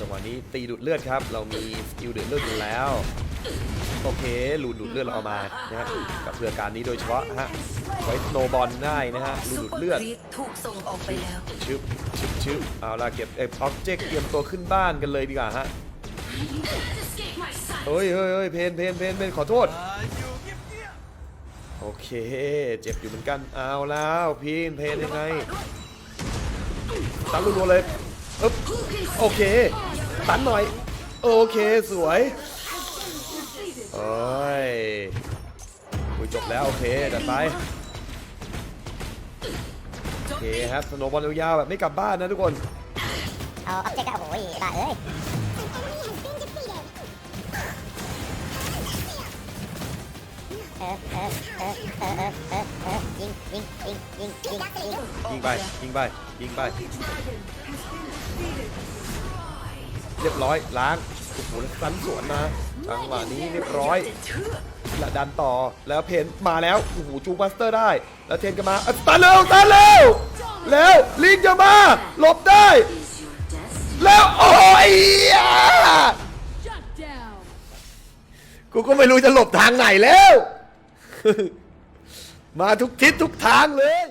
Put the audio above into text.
จังหวะนี้ตีดูดเลือดครับ เรามีสกิลดูดเลือดอยู่แล้ว โอเคลูดดูดเลือดเราเอามานะฮะกับเพื่อการนี้โดยเฉพาะฮะไว้โนบอลได้นะฮะลูดดูดเลือดถูกส่งออกไปแล้วชึบชึบชึบเอาละเก็บเอ็อ็อบเจกต์เตรียมตัวขึ้นบ้านกันเลยดีกว่าฮะเฮ้ยเฮ้ยเฮ้ยเพนเพนเพนเพนขอโทษโอเค เจ็บอยู่เหมือนกันเอาแล้วพีนเพนยังไงตันรัวๆเลย อึ๊บโอเคตันหน่อย โอเคสวยโอ้ยคุยจบแล้วโอเคดัดไปโอเคครับสโนบอลยาวๆแบบไม่กลับบ้านนะทุกคน เอาออบเจกต์โอ้ยบ้าเอ้ย ยิงยิงยิงยิงยิงยิงยิงไปยิงไปยิงไปเรียบร้อยล้างโอ้โหแล้วสันสวนมาจังหวะนี้เรียบร้อยและดันต่อแล้วเพนมาแล้วโอ้โหจูบัสเตอร์ได้ แล้วเทนก็มาอะตันเร็วตันเร็วแล้วลิงจะมาหลบได้ แล้วโอ้ยกูก็ไม่รู้จะหลบทางไหนแล้ว มาทุกทิศทุกทางเลย